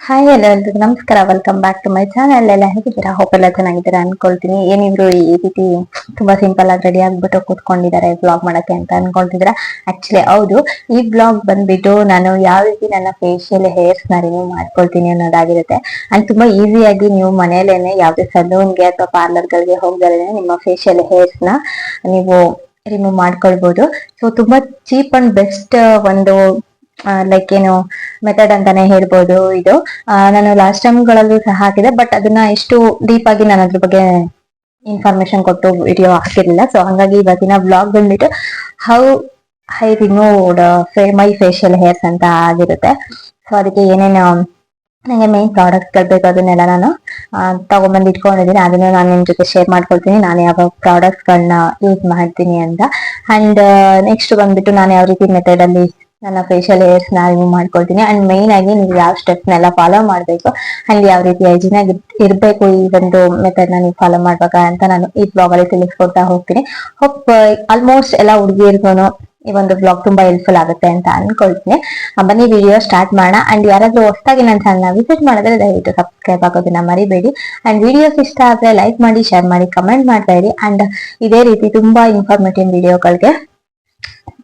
Hi ಎಲ್ಲರಿಗೂ ನಮಸ್ಕಾರ. Welcome back to my channel ಎಲ್ಲ ಹೇಗಿದ್ದೀರಾ? ಹೋಪ್ ಎಲ್ಲ ಚೆನ್ನಾಗಿದ್ದೀರಾ ಅನ್ಕೊಳ್ತೀನಿ. ಏನಿದ್ರು ಈ ರೀತಿ ತುಂಬಾ ಸಿಂಪಲ್ ಆಗಿ ರೆಡಿ ಆಗ್ಬಿಟ್ಟು ಕೂತ್ಕೊಂಡಿದ್ದಾರೆ ಬ್ಲಾಗ್ ಮಾಡಕ್ಕೆ ಅಂತ ಅನ್ಕೊಳ್ತಿದ್ರ ಆಕ್ಚುಲಿ ಹೌದು. ಈ ಬ್ಲಾಗ್ ಬಂದ್ಬಿಟ್ಟು ನಾನು ಯಾವ ರೀತಿ ನನ್ನ ಫೇಶಿಯಲ್ ಹೇರ್ಸ್ನ ರಿಮೂವ್ ಮಾಡ್ಕೊಳ್ತೀನಿ ಅನ್ನೋದಾಗಿರುತ್ತೆ. ಅಂಡ್ ತುಂಬಾ ಈಸಿಯಾಗಿ ನೀವು ಮನೆಯಲ್ಲೇನೆ ಯಾವ್ದೇ ಸಲೂನ್ಗೆ ಅಥವಾ ಪಾರ್ಲರ್ ಗಳಿಗೆ ಹೋಗದಲ್ಲೇ ನಿಮ್ಮ ಫೇಶಿಯಲ್ ಹೇರ್ಸ್ನ ನೀವು ರಿಮೂವ್ ಮಾಡ್ಕೊಳ್ಬಹುದು ಸೊ ತುಂಬಾ ಚೀಪ್ ಅಂಡ್ ಬೆಸ್ಟ್ ಒಂದು ಲೈಕ್ ಏನು ಮೆಥಡ್ ಅಂತಾನೆ ಹೇಳ್ಬೋದು ಇದು. ನಾನು ಲಾಸ್ಟ್ ಟೈಮ್ಗಳಲ್ಲೂ ಸಹ ಹಾಕಿದೆ ಬಟ್ ಅದನ್ನ ಎಷ್ಟು ಡೀಪ್ ಆಗಿ ನಾನು ಅದ್ರ ಬಗ್ಗೆ ಇನ್ಫಾರ್ಮೇಶನ್ ಕೊಟ್ಟು ವಿಡಿಯೋ ಹಾಕಿರ್ಲಿಲ್ಲ. ಸೊ ಹಂಗಾಗಿ ಇವತ್ತಿನ ಬ್ಲಾಗ್ ಬಂದ್ಬಿಟ್ಟು how I removed my facial hairs ಅಂತ ಆಗಿರುತ್ತೆ. ಸೊ ಅದಕ್ಕೆ ಏನೇನು ನನಗೆ ಮೇನ್ ಪ್ರಾಡಕ್ಟ್ ಬೇಕು ಅದನ್ನೆಲ್ಲ ನಾನು ತಗೊಂಡ್ಬಂದು ಇಟ್ಕೊಂಡಿದ್ದೀನಿ. ಅದನ್ನ ನಾನು ನಿಮ್ ಜೊತೆ ಶೇರ್ ಮಾಡ್ಕೊಳ್ತೀನಿ. ನಾನು ಯಾವ ಪ್ರಾಡಕ್ಟ್ಸ್ ಗಳನ್ನ ಯೂಸ್ ಮಾಡ್ತೀನಿ ಅಂತ. ಅಂಡ್ ನೆಕ್ಸ್ಟ್ ಬಂದ್ಬಿಟ್ಟು ನಾನು ಯಾವ ರೀತಿ ಮೆಥಡ್ ಅಲ್ಲಿ ನನ್ನ ಫೇಶಿಯಲ್ ಹೇರ್ಸ್ನ ರಿಮೂವ್ ಮಾಡ್ಕೊಳ್ತೀನಿ. ಅಂಡ್ ಮೈನ್ ಆಗಿ ನೀವು ಯಾವ ಸ್ಟೆಪ್ಸ್ ನೆಲ್ಲ ಫಾಲೋ ಮಾಡ್ಬೇಕು ಅಂಡ್ ಯಾವ ರೀತಿ ಹೈಜಿನ್ ಆಗಿ ಇರ್ಬೇಕು ಈ ಒಂದು ಮೆಥಡ್ ನೀವು ಫಾಲೋ ಮಾಡ್ಬೇಕ ಅಂತ ನಾನು ಈ ಬ್ಲಾಗ್ ಅಲ್ಲಿ ತಿಳಿಸ್ಕೊಡ್ತಾ ಹೋಗ್ತೀನಿ. ಹೋಪ್ ಆಲ್ಮೋಸ್ಟ್ ಎಲ್ಲ ಹುಡುಗಿರ್ಗೂ ಈ ಒಂದು ಬ್ಲಾಗ್ ತುಂಬಾ ಹೆಲ್ಪ್ಫುಲ್ ಆಗುತ್ತೆ ಅಂತ ಅನ್ಕೊಳ್ತೀನಿ. ಬನ್ನಿ ವಿಡಿಯೋ ಸ್ಟಾರ್ಟ್ ಮಾಡೋಣ. ಅಂಡ್ ಯಾರಾದ್ರೂ ಹೊಸದಾಗಿ ನನ್ನ ಚಾನಲ್ ವಿಸಿಟ್ ಮಾಡಿದ್ರೆ ದಯವಿಟ್ಟು ಸಬ್ಸ್ಕ್ರೈಬ್ ಆಗೋದನ್ನ ಮರಿಬೇಡಿ. ಅಂಡ್ ವಿಡಿಯೋಸ್ ಇಷ್ಟ ಆದ್ರೆ ಲೈಕ್ ಮಾಡಿ ಶೇರ್ ಮಾಡಿ ಕಮೆಂಟ್ ಮಾಡ್ತಾ ಇರಿ. ಅಂಡ್ ಇದೇ ರೀತಿ ತುಂಬಾ ಇನ್ಫಾರ್ಮೇಟಿವ್ ವಿಡಿಯೋಗಳಿಗೆ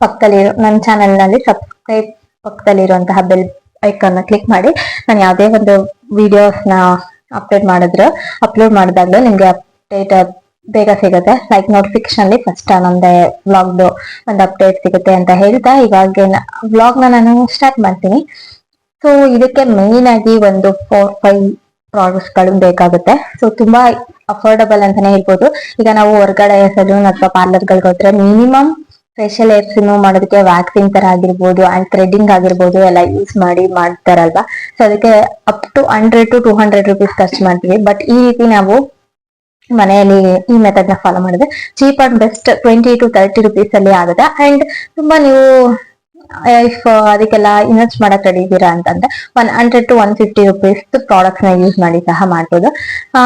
ಪಕ್ಕದಲ್ಲಿರೋ ನನ್ನ ಚಾನೆಲ್ನಲ್ಲಿ ಸಬ್ಸ್ಕ್ರೈಬ್ ಪಕ್ಕದಲ್ಲಿರುವಂತಹ ಬೆಲ್ ಐಕಾನ್ನ ಕ್ಲಿಕ್ ಮಾಡಿ. ನಾನು ಯಾವುದೇ ಒಂದು ವಿಡಿಯೋಸ್ನ ಅಪ್ಲೋಡ್ ಮಾಡಿದ್ರು ಅಪ್ಲೋಡ್ ಮಾಡಿದಾಗ್ಲೂ ನಿಮ್ಗೆ ಅಪ್ಡೇಟ್ ಬೇಗ ಸಿಗುತ್ತೆ. ಲೈಕ್ ನೋಟಿಫಿಕೇಶನ್ ಅಲ್ಲಿ ಫಸ್ಟ್ ನಮ್ದೆ ವ್ಲಾಗ್ದು ಒಂದು ಅಪ್ಡೇಟ್ ಸಿಗುತ್ತೆ ಅಂತ ಹೇಳ್ತಾ, ಇವಾಗ ನ ನಾನು ಸ್ಟಾರ್ಟ್ ಮಾಡ್ತೀನಿ. ಸೊ ಇದಕ್ಕೆ ಮೇನ್ ಆಗಿ ಒಂದು ಫೋರ್ ಫೈವ್ ಪ್ರಾಡಕ್ಟ್ಸ್ಗಳು ಬೇಕಾಗುತ್ತೆ. ಸೊ ತುಂಬಾ ಅಫೋರ್ಡಬಲ್ ಅಂತಾನೆ ಹೇಳ್ಬೋದು. ಈಗ ನಾವು ಹೊರಗಡೆ ಸಲೂನ್ ಅಥವಾ ಪಾರ್ಲರ್ ಗಳಿಗೆ ಹೋದ್ರೆ ಮಿನಿಮಮ್ ಫೇಶಿಯಲ್ ಹೇರ್ಸ್ ರಿಮೂವ್ ಮಾಡೋದಕ್ಕೆ ವ್ಯಾಕ್ಸಿನ್ ತರ ಆಗಿರ್ಬೋದು ಅಂಡ್ ಥ್ರೆಡಿಂಗ್ ಆಗಿರ್ಬೋದು ಎಲ್ಲ ಯೂಸ್ ಮಾಡಿ ಮಾಡ್ತಾರಲ್ವಾ? ಸೊ ಅದಕ್ಕೆ up to hundred to two hundred rupees ಖರ್ಚು ಮಾಡ್ತೀವಿ. ಬಟ್ ಈ ರೀತಿ ನಾವು ಮನೆಯಲ್ಲಿ ಈ ಮೆಥಡ್ನ ಫಾಲೋ ಮಾಡಿದ್ರೆ cheap and best twenty to thirty rupees ಅಲ್ಲಿ ಆಗುತ್ತೆ. ಅಂಡ್ ತುಂಬಾ ನೀವು ಇಫ್ ಅದಕ್ಕೆಲ್ಲ ಇನ್ವೆಸ್ಟ್ ಮಾಡಕ್ ರೆಡಿ ಇದ್ದೀರಾ ಅಂತಂದ್ರೆ one hundred to one fifty rupees ಪ್ರಾಡಕ್ಟ್ನ ಯೂಸ್ ಮಾಡಿ ಸಹ ಮಾಡ್ಬೋದು. ಆ,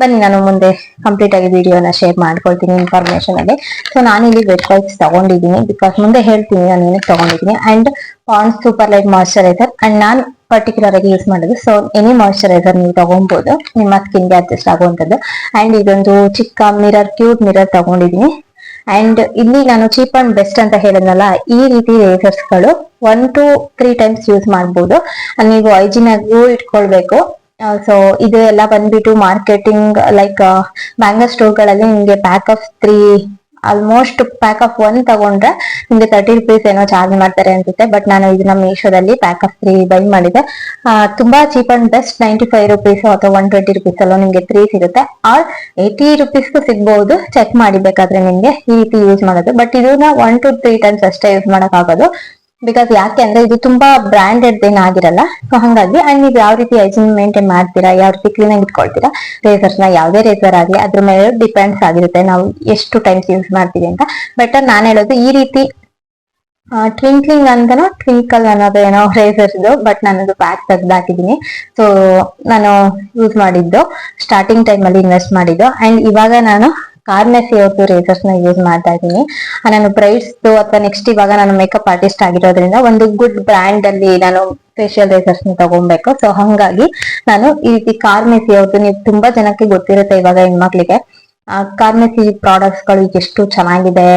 ಬನ್ನಿ, ನಾನು ಮುಂದೆ ಕಂಪ್ಲೀಟ್ ಆಗಿ ವಿಡಿಯೋನ ಶೇರ್ ಮಾಡ್ಕೊಳ್ತೀನಿ ಇನ್ಫಾರ್ಮೇಶನ್ ಅಲ್ಲಿ. ಸೊ ನಾನಿಲ್ಲಿ ವೆಬ್ ವೈಟ್ಸ್ ತಗೊಂಡಿದ್ದೀನಿ. ಬಿಕಾಸ್ ಮುಂದೆ ಹೇಳ್ತೀನಿ, ನಾನು ಏನಕ್ಕೆ ತಗೊಂಡಿದ್ದೀನಿ. And Pond's super light moisturiser and ನಾನು ಪರ್ಟಿಕ್ಯುಲರ್ ಆಗಿ ಯೂಸ್ ಮಾಡೋದು. ಸೊ ಎನಿ ಮಾಯಶ್ಚರೈಸರ್ ನೀವು ತಗೊಬಹುದು ನಿಮ್ಮ ಸ್ಕಿನ್ಗೆ ಅಡ್ಜಸ್ಟ್ ಆಗುವಂಥದ್ದು. ಅಂಡ್ ಇದೊಂದು ಚಿಕ್ಕ ಮಿರರ್ ಕ್ಯೂಟ್ ಮಿರರ್ ತಗೊಂಡಿದ್ದೀನಿ. ಅಂಡ್ ಇಲ್ಲಿ ನಾನು ಚೀಪ್ ಅಂಡ್ ಬೆಸ್ಟ್ ಅಂತ ಹೇಳಿದ್ನಲ್ಲ, ಈ ರೀತಿ ರೇಸರ್ಸ್ಗಳು one two three times use ಮಾಡ್ಬೋದು. ಅದ್ ನೀವು ಹೈಜಿನ್ ಆಗಿಯೂ ಇಟ್ಕೊಳ್ಬೇಕು. ಸೊ ಇದು ಎಲ್ಲ ಬಂದ್ಬಿಟ್ಟು ಮಾರ್ಕೆಟಿಂಗ್ ಲೈಕ್ ಮ್ಯಾಂಗೋ ಸ್ಟೋರ್ಗಳಲ್ಲಿ ನಿಮಗೆ pack of three almost pack of one ತಗೊಂಡ್ರೆ ನಿಮ್ಗೆ ತರ್ಟಿ ರುಪೀಸ್ ಏನೋ ಚಾರ್ಜ್ ಮಾಡ್ತಾರೆ ಅನ್ಸುತ್ತೆ. ಬಟ್ ನಾನು ಇದನ್ನ ಮೀಶೋದಲ್ಲಿ ಪ್ಯಾಕ್ ಆಫ್ ತ್ರೀ ಬೈ ಮಾಡಿದೆ. ತುಂಬಾ cheap and best ninety five rupees ಅಥವಾ ಒನ್ ಟ್ವೆಂಟಿ ರುಪೀಸ್ ಅಲ್ಲೋ ನಿಮ್ಗೆ ತ್ರೀ ಸಿಗುತ್ತೆ. ಆರ್ ಏಯ್ಟಿ ರುಪೀಸ್ಗೂ ಸಿಗ್ಬಹುದು ಚೆಕ್ ಮಾಡಿ ಬೇಕಾದ್ರೆ ನಿಮ್ಗೆ ಈ ರೀತಿ ಯೂಸ್ ಮಾಡೋದು. ಬಟ್ ಇದನ್ನ ಒನ್ ಟು ತ್ರೀ ಟೈಮ್ಸ್ ಅಷ್ಟೇ ಯೂಸ್ ಮಾಡಕ್ ಆಗೋದು ಬಿಕಾಸ್ ಯಾಕೆ ಅಂದ್ರೆ ಇದು ತುಂಬಾ ಬ್ರಾಂಡೆಡ್ ಏನ್ ಆಗಿರಲ್ಲ. ಸೊ ಹಂಗಾಗಿ ಅಂಡ್ ನೀವು ಯಾವ ರೀತಿ ಹೈಜಿನ್ ಮೇಂಟೈನ್ ಮಾಡ್ತೀರಾ, ಯಾವ ರೀತಿ ಕ್ಲೀನ್ ಆಗಿ ಇಟ್ಕೊಳ್ತೀರಾ ರೇಸರ್ಸ್ನ ಯಾವುದೇ ರೇಸರ್ ಆಗಲಿ, ಅದ್ರ ಮೇಲೆ ಡಿಪೆಂಡ್ಸ್ ಆಗಿರುತ್ತೆ. ನಾವು ಎಷ್ಟು ಟೈಮ್ಸ್ ಯೂಸ್ ಮಾಡ್ತೀವಿ ಅಂತ. ಬಟ್ ನಾನು ಹೇಳೋದು ಈ ರೀತಿ ಟ್ವಿಂಕ್ಲಿಂಗ್ ಅಂತನೋ ಟ್ವಿಂಕಲ್ ಅನ್ನೋದು ಏನೋ ರೇಸರ್ಸ್ ಇದು ಬಟ್ ನಾನದು ಪ್ಯಾಕ್ ತೆಗ್ದು ಹಾಕಿದ್ದೀನಿ ಸೊ ನಾನು ಯೂಸ್ ಮಾಡಿದ್ದು ಸ್ಟಾರ್ಟಿಂಗ್ ಟೈಮ್ ಅಲ್ಲಿ ಇನ್ವೆಸ್ಟ್ ಮಾಡಿದ್ದು. ಅಂಡ್ ಇವಾಗ ನಾನು ಕಾರ್ನೆಸಿ ಅವ್ರದ್ದು ರೇಸರ್ಸ್ನ ಯೂಸ್ ಮಾಡ್ತಾ ಇದ್ದೀನಿ. ನಾನು ಬ್ರೈಡ್ಸ್ ಅಥವಾ ನೆಕ್ಸ್ಟ್ ಇವಾಗ ನಾನು ಮೇಕಪ್ ಆರ್ಟಿಸ್ಟ್ ಆಗಿರೋದ್ರಿಂದ ಒಂದು ಗುಡ್ ಬ್ರ್ಯಾಂಡ್ ಅಲ್ಲಿ ನಾನು ಫೇಶಿಯಲ್ ರೇಸರ್ಸ್ನ ತಗೊಬೇಕು. ಸೊ ಹಂಗಾಗಿ ನಾನು ಈ ರೀತಿ ಕಾರ್ನೆಸಿ ಅವ್ರದ್ದು ನೀವು ತುಂಬಾ ಜನಕ್ಕೆ ಗೊತ್ತಿರುತ್ತೆ ಇವಾಗ ಹೆಣ್ಮಕ್ಳಿಗೆ. ಕಾರ್ನೆಸಿ ಪ್ರಾಡಕ್ಟ್ಸ್ಗಳು ಎಷ್ಟು ಚೆನ್ನಾಗಿದೆ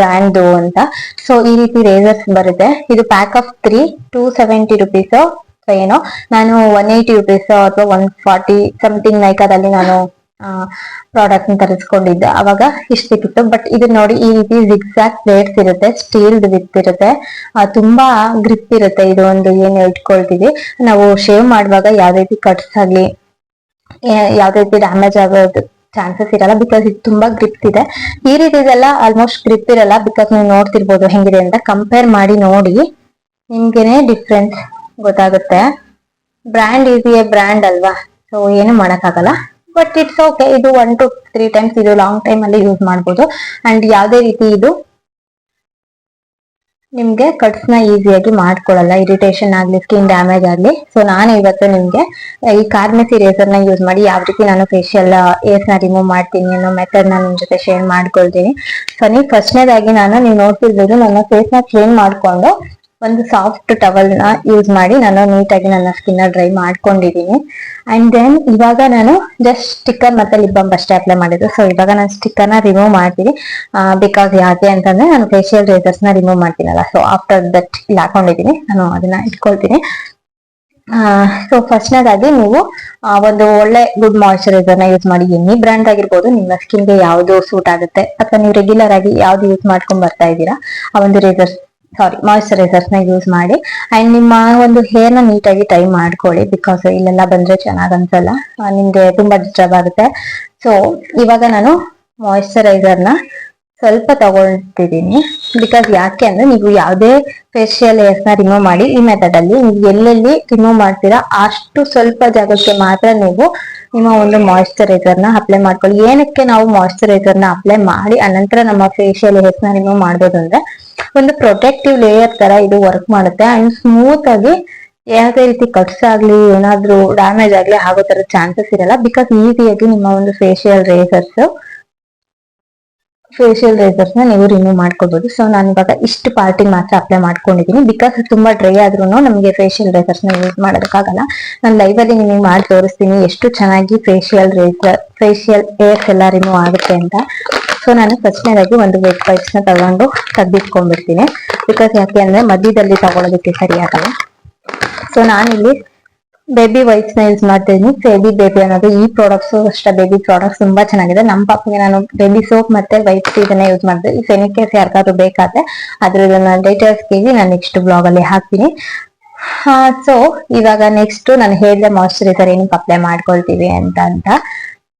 ಬ್ರ್ಯಾಂಡ್ ಅಂತ. ಸೊ ಈ ರೀತಿ ರೇಸರ್ಸ್ ಬರುತ್ತೆ. ಇದು pack of three two seventy rupees ಏನೋ. ನಾನು ಒನ್ ಏಯ್ಟಿ ರುಪೀಸ್ ಅಥವಾ ಒನ್ ಫಾರ್ಟಿ ಸಮಥಿಂಗ್ ನೈಕಾದಲ್ಲಿ ನಾನು ಪ್ರಾಡಕ್ಟ್ ತರಿಸ್ಕೊಂಡಿದ್ದೆ. ಅವಾಗ ಇಷ್ಟ ಸಿಕ್ಕಿತ್ತು ಬಟ್ ಇದು ನೋಡಿ ಈ ರೀತಿ ಜಿಗ್ಸಾಕ್ ಪ್ಲೇಟ್ಸ್ ಇರುತ್ತೆ ಸ್ಟೀಲ್ ವಿತ್ ಇರುತ್ತೆ. ತುಂಬಾ ಗ್ರಿಪ್ ಇರುತ್ತೆ. ಇದು ಒಂದು ಏನು ಇಟ್ಕೊಳ್ತೀವಿ ನಾವು ಶೇವ್ ಮಾಡುವಾಗ ಯಾವ ರೀತಿ ಕಟ್ಸ್ ಆಗ್ಲಿ ಯಾವ ರೀತಿ ಡ್ಯಾಮೇಜ್ ಆಗೋದು ಚಾನ್ಸಸ್ ಇರಲ್ಲ. ಬಿಕಾಸ್ ಇದು ತುಂಬಾ ಗ್ರಿಪ್ ಇದೆ. ಈ ರೀತಿ ಇದೆಲ್ಲ ಆಲ್ಮೋಸ್ಟ್ ಗ್ರಿಪ್ ಇರಲ್ಲ. ಬಿಕಾಸ್ ನೀವು ನೋಡ್ತಿರ್ಬೋದು ಹೆಂಗಿದೆ ಅಂತ. ಕಂಪೇರ್ ಮಾಡಿ ನೋಡಿ. ನಿಮ್ಗೆನೆ ಡಿಫ್ರೆನ್ಸ್ ಗೊತ್ತಾಗುತ್ತೆ. ಬ್ರ್ಯಾಂಡ್ ಎ ಬ್ರ್ಯಾಂಡ್ ಅಲ್ವಾ? ಸೊ ಏನು ಮಾಡಕ್ಕಾಗಲ್ಲ. ಬಟ್ ಇಟ್ಸ್ ಓಕೆ ಇದು ಒನ್ ಟು ತ್ರೀ ಟೈಮ್ಸ್ ಇದು ಲಾಂಗ್ ಟೈಮ್ ಅಲ್ಲಿ ಯೂಸ್ ಮಾಡ್ಬೋದು. ಅಂಡ್ ಯಾವ್ದೇ ರೀತಿ ಇದು ನಿಮ್ಗೆ ಕಟ್ಸ್ನ ಈಸಿಯಾಗಿ ಮಾಡ್ಕೊಳಲ್ಲ. ಇರಿಟೇಷನ್ ಆಗ್ಲಿ ಸ್ಕಿನ್ ಡ್ಯಾಮೇಜ್ ಆಗ್ಲಿ. ಸೊ ನಾನು ಇವತ್ತು ನಿಮ್ಗೆ ಈ ಕಾರ್ಮೆಸಿ ರೇಸರ್ನ ಯೂಸ್ ಮಾಡಿ ಯಾವ ರೀತಿ ನಾನು ಫೇಶಿಯಲ್ ಏರ್ಸ್ನ ರಿಮೂವ್ ಮಾಡ್ತೀನಿ ಅನ್ನೋ ಮೆಥಡ್ನ ನಿಮ್ ಜೊತೆ ಶೇರ್ ಮಾಡ್ಕೊಳ್ತೀನಿ. ಸೊ ನೀವು ಫಸ್ಟ್ನೇದಾಗಿ ನಾನು, ನೀವು ನೋಡ್ತಿರ್ಬೋದು, ನನ್ನ ಫೇಸ್ನ ಕ್ಲೀನ್ ಮಾಡ್ಕೊಂಡು ಒಂದು ಸಾಫ್ಟ್ ಟವಲ್ನ ಯೂಸ್ ಮಾಡಿ ನಾನು ನೀಟಾಗಿ ನನ್ನ ಸ್ಕಿನ್ ಡ್ರೈ ಮಾಡ್ಕೊಂಡಿದೀನಿ ಅಂಡ್ ದೆನ್ ಇವಾಗ ನಾನು ಜಸ್ಟ್ ಸ್ಟಿಕ್ಕರ್ ಮತ್ತೆ ಲಿಪ್ ಬಾಮ್ ಅಷ್ಟೇ ಅಪ್ಲೈ ಮಾಡಿದ್ದು. ಸೊ ಇವಾಗ ನಾನು ಸ್ಟಿಕ್ಕರ್ನ ರಿಮೂವ್ ಮಾಡ್ತೀನಿ. ಬಿಕಾಸ್ ಯಾಕೆ ಅಂತಂದ್ರೆ ನಾನು ಫೇಶಿಯಲ್ ರೇಸರ್ಸ್ನ ರಿಮೂವ್ ಮಾಡ್ತೀನಲ್ಲ. ಸೊ ಆಫ್ಟರ್ ದಟ್ ಇಲ್ಲಿ ಹಾಕೊಂಡಿದೀನಿ ನಾನು ಅದನ್ನ ಇಟ್ಕೊಳ್ತೀನಿ. ಸೊ ಫಸ್ಟ್ನೇದಾಗಿ ನೀವು ಒಂದು ಒಳ್ಳೆ ಗುಡ್ ಮಾಯಿಶ್ಚರೈಸರ್ನ ಯೂಸ್ ಮಾಡಿ. ಎನಿ ಬ್ರ್ಯಾಂಡ್ ಆಗಿರ್ಬೋದು, ನಿಮ್ಮ ಸ್ಕಿನ್ಗೆ ಯಾವ್ದು ಸೂಟ್ ಆಗುತ್ತೆ, ಅಥವಾ ನೀವು ರೆಗ್ಯುಲರ್ ಆಗಿ ಯಾವ್ದು ಯೂಸ್ ಮಾಡ್ಕೊಂಡ್ ಬರ್ತಾ ಇದ್ದೀರಾ, ಆ ಒಂದು ರೇಸರ್ ಸಾರಿ ಮಾಯಿಶ್ಚರೈಸರ್ಸ್ನ ಯೂಸ್ ಮಾಡಿ. ಅಂಡ್ ನಿಮ್ಮ ಒಂದು ಹೇರ್ನ ನೀಟಾಗಿ ಟೈ ಮಾಡ್ಕೊಳ್ಳಿ ಬಿಕಾಸ್ ಇಲ್ಲೆಲ್ಲ ಬಂದ್ರೆ ಚೆನ್ನಾಗಿ ಅನ್ಸಲ್ಲ ನಿಮ್ಗೆ ತುಂಬಾ ಡಿಸ್ಟರ್ಬ್ ಆಗುತ್ತೆ. ಸೊ ಇವಾಗ ನಾನು ಮಾಯಿಶ್ಚರೈಸರ್ನ ಸ್ವಲ್ಪ ತಗೊಳ್ತಿದ್ದೀನಿ. ಬಿಕಾಸ್ ಯಾಕೆ ಅಂದ್ರೆ ನೀವು ಯಾವುದೇ ಫೇಶಿಯಲ್ನ ರಿಮೂವ್ ಮಾಡಿ, ಈ ಮೆಥಡ್ ಅಲ್ಲಿ ನೀವು ಎಲ್ಲೆಲ್ಲಿ ರಿಮೂವ್ ಮಾಡ್ತೀರಾ, ಅಷ್ಟು ಸ್ವಲ್ಪ ಜಾಗಕ್ಕೆ ಮಾತ್ರ ನೀವು ನಿಮ್ಮ ಒಂದು ಮಾಯಿಶ್ಚರೈಸರ್ನ ಅಪ್ಲೈ ಮಾಡ್ಕೊಳ್ಳಿ. ಏನಕ್ಕೆ ನಾವು ಮಾಯಿಶ್ಚರೈಸರ್ನ ಅಪ್ಲೈ ಮಾಡಿ, ಅನಂತರ ನಮ್ಮ ಫೇಶಿಯಲ್ನ ರಿಮೂವ್ ಮಾಡ್ಬೋದು ಅಂದ್ರೆ ಒಂದು ಪ್ರೊಟೆಕ್ಟಿವ್ ಲೇಯರ್ ತರ ಇದು ವರ್ಕ್ ಮಾಡುತ್ತೆ ಅಂಡ್ ಸ್ಮೂತ್ ಆಗಿ ಯಾವುದೇ ರೀತಿ ಕಟ್ಸ್ ಆಗ್ಲಿ, ಏನಾದ್ರೂ ಡ್ಯಾಮೇಜ್ ಆಗ್ಲಿ ಆಗೋ ತರ ಚಾನ್ಸಸ್ ಇರಲ್ಲ ಬಿಕಾಸ್ ಈಸಿಯಾಗಿ ನಿಮ್ಮ ಒಂದು ಫೇಶಿಯಲ್ ರೇಸರ್ಸ್ ಫೇಶಿಯಲ್ ರೇಸರ್ಸ್ನ ನೀವು ರಿಮೂವ್ ಮಾಡ್ಕೋಬಹುದು ಸೊ ನಾನು ಇವಾಗ ಇಷ್ಟು ಪಾರ್ಟಿ ಮಾತ್ರ ಅಪ್ಲೈ ಮಾಡ್ಕೊಂಡಿದ್ದೀನಿ ಬಿಕಾಸ್ ತುಂಬಾ ಡ್ರೈ ಆದ್ರೂ ನಮಗೆ ಫೇಶಿಯಲ್ ರೇಸರ್ಸ್ನ ಯೂಸ್ ಮಾಡೋದಕ್ಕಾಗಲ್ಲ. ನಾನು ಲೈವ್ ಅಲ್ಲಿ ನಿಮಗೆ ಮಾಡಿ ತೋರಿಸ್ತೀನಿ ಎಷ್ಟು ಚೆನ್ನಾಗಿ ಫೇಶಿಯಲ್ ರೇಸರ್ ಫೇಶಿಯಲ್ ಏರ್ಸ್ ಎಲ್ಲ ರಿಮೂವ್ ಆಗುತ್ತೆ ಅಂತ. ಸೊ ನಾನು ಫಸ್ಟ್ನೇದಾಗಿ ಒಂದು ವೆಟ್ ವೈಪ್ಸ್ನ ತಗೊಂಡು ತೆಗೆದಿಟ್ಕೊಂಡ್ಬಿಡ್ತೀನಿ. ಬಿಕಾಸ್ ಯಾಕೆ ಅಂದ್ರೆ ಮಧ್ಯದಲ್ಲಿ ತಗೊಳ್ಳೋದಕ್ಕೆ ಸರಿ ಆಗಲ್ಲ. ಸೊ ನಾನಿಲ್ಲಿ ಬೇಬಿ ವೈಪ್ಸ್ನ ಯೂಸ್ ಮಾಡ್ತಿದ್ದೀನಿ ಬೇಬಿ ಬೇಬಿ ಅನ್ನೋದು ಈ ಪ್ರಾಡಕ್ಟ್ಸು ಅಷ್ಟೇ. ಬೇಬಿ ಪ್ರಾಡಕ್ಟ್ಸ್ ತುಂಬಾ ಚೆನ್ನಾಗಿದೆ. ನಮ್ಮ ಪಾಪಗೆ ನಾನು ಬೇಬಿ ಸೋಪ್ ಮತ್ತೆ ವೈಪ್ಸ್ ಇದನ್ನ ಯೂಸ್ ಮಾಡಿದೆ ಈ ಯಾರಿಗಾದ್ರೂ ಬೇಕಾದ್ರೆ ಡೀಟೇಲ್ಸ್ ಕೇಳಿ ನಾನು ನೆಕ್ಸ್ಟ್ ಬ್ಲಾಗ್ ಅಲ್ಲಿ ಹಾಕ್ತೀನಿ. ಸೊ ಇವಾಗ ನೆಕ್ಸ್ಟ್ ನಾನು ಹೇಳಿದೆ ಮಾಯಿಶ್ಚರೈಸರ್ ಏನಕ್ಕೆ ಅಪ್ಲೈ ಮಾಡ್ಕೊಳ್ತೀವಿ ಅಂತ ಅಂತ.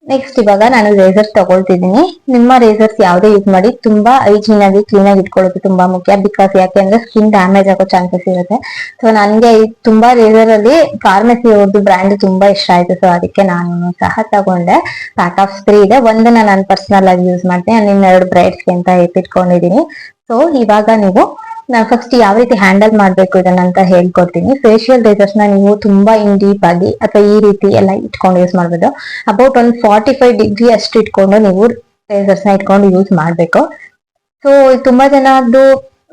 ನೆಕ್ಸ್ಟ್ ಇವಾಗ ನಾನು ರೇಸರ್ಸ್ ತಗೊಳ್ತಿದ್ದೀನಿ. ನಿಮ್ಮ ರೇಸರ್ಸ್ ಯಾವುದೇ ಯೂಸ್ ಮಾಡಿ ತುಂಬಾ ಹೈಜೀನ್ ಆಗಿ ಕ್ಲೀನ್ ಆಗಿ ಇಟ್ಕೊಳ್ಳೋದು ತುಂಬಾ ಮುಖ್ಯ ಬಿಕಾಸ್ ಯಾಕೆ ಅಂದ್ರೆ ಸ್ಕಿನ್ ಡ್ಯಾಮೇಜ್ ಆಗೋ ಚಾನ್ಸಸ್ ಇರುತ್ತೆ. ಸೊ ನನಗೆ ತುಂಬಾ ರೇಸರ್ ಅಲ್ಲಿ ಫಾರ್ಮಸಿ ಅವ್ರದ್ದು ಬ್ರ್ಯಾಂಡ್ ತುಂಬಾ ಇಷ್ಟ ಆಯ್ತು. ಸೊ ಅದಕ್ಕೆ ನಾನು ಸಹ ತಗೊಂಡೆ. ಪ್ಯಾಕ್ ಆಫ್ ತ್ರೀ ಇದೆ. ಒಂದನ್ನ ನಾನು ಪರ್ಸನಲ್ ಆಗಿ ಯೂಸ್ ಮಾಡ್ತೀನಿ ನಾನು ಇನ್ನೆರಡು ಬ್ರೈಡ್ಸ್ಗೆ ಅಂತ ಎತ್ತಿಟ್ಕೊಂಡಿದ್ದೀನಿ ಸೊ ಇವಾಗ ನೀವು ನಾನು ಫಸ್ಟ್ ಯಾವ ರೀತಿ ಹ್ಯಾಂಡಲ್ ಮಾಡ್ಬೇಕು ಇದನ್ನ ಅಂತ ಹೇಳ್ಕೊಡ್ತೀನಿ. ಫೇಶಿಯಲ್ ರೇಸರ್ಸ್ನ ನೀವು ತುಂಬಾ ಇನ್ ಡೀಪ್ ಆಗಿ ಅಥವಾ ಈ ರೀತಿ ಎಲ್ಲ ಇಟ್ಕೊಂಡು ಯೂಸ್ ಮಾಡ್ಬೋದು. ಅಬೌಟ್ ಒಂದು ಫಾರ್ಟಿ ಫೈವ್ ಡಿಗ್ರಿ ಅಷ್ಟು ಇಟ್ಕೊಂಡು ನೀವು ರೇಸರ್ಸ್ನ ಇಟ್ಕೊಂಡು ಯೂಸ್ ಮಾಡ್ಬೇಕು. ಸೊ ತುಂಬಾ ಜನದ್ದು